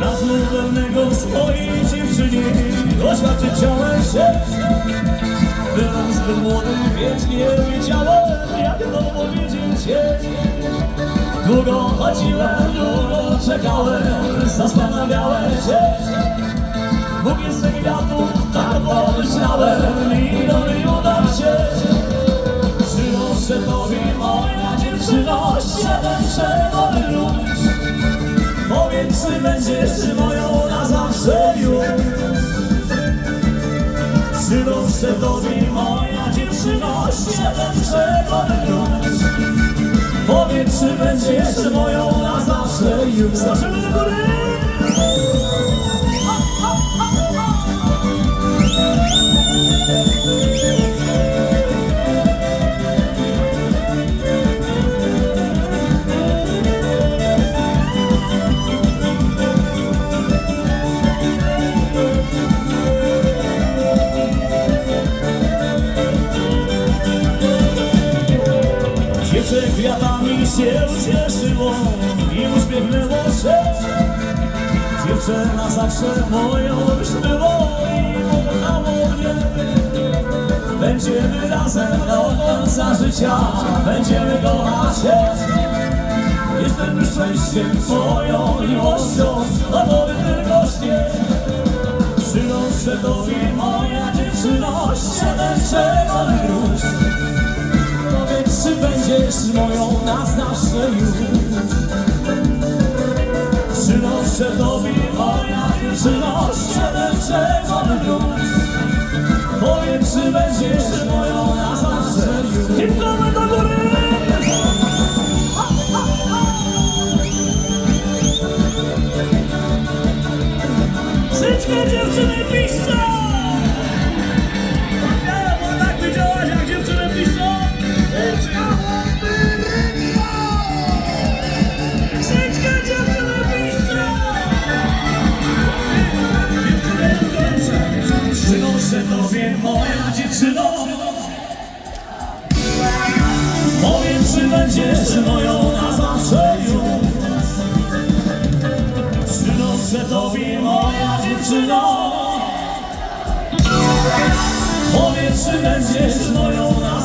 Razu pewnego swojej dziewczynie Oświadczyć chciałem Byłem zbyt więc nie wiedziałem Jak to powiedzieć Długo chodziłem, długo czekałem Zastanawiałem się. Bóg jest tych kwiatów, tak pomyślałem I do mnie udam się. Przynoszę tobie moja dziewczyno Siedem czerwony róż Powiedz, czy będziesz moją na zawsze już. Przynoszę tobie moja dziewczyno Siedem czerwony róż Powiedz, czy będziesz moją na zawsze już Dziewczę kwiatami się ucieszyło i uśmiechnęło się. Dziewczę na zawsze moją już było i udało mnie. Będziemy razem do końca życia, będziemy kochać się. Jestem już szczęściem twoją miłością, a tobie tylko śnieg. Przynoszę tobie moja dziewczyno, siedem czerwonych moją na zawsze już Przynoszę tobie moja dziewczyno Siedem czerwonych róż Powiedz, czy będziesz moją na zawsze już Hipkowe do góry! Wszystkie dziewczyny piszą! Moja dziewczyno. Powiedz, czy będziesz moją na zawsze już. Przynoszę tobie moja dziewczyno. Powiedz, czy będziesz moją na zawsze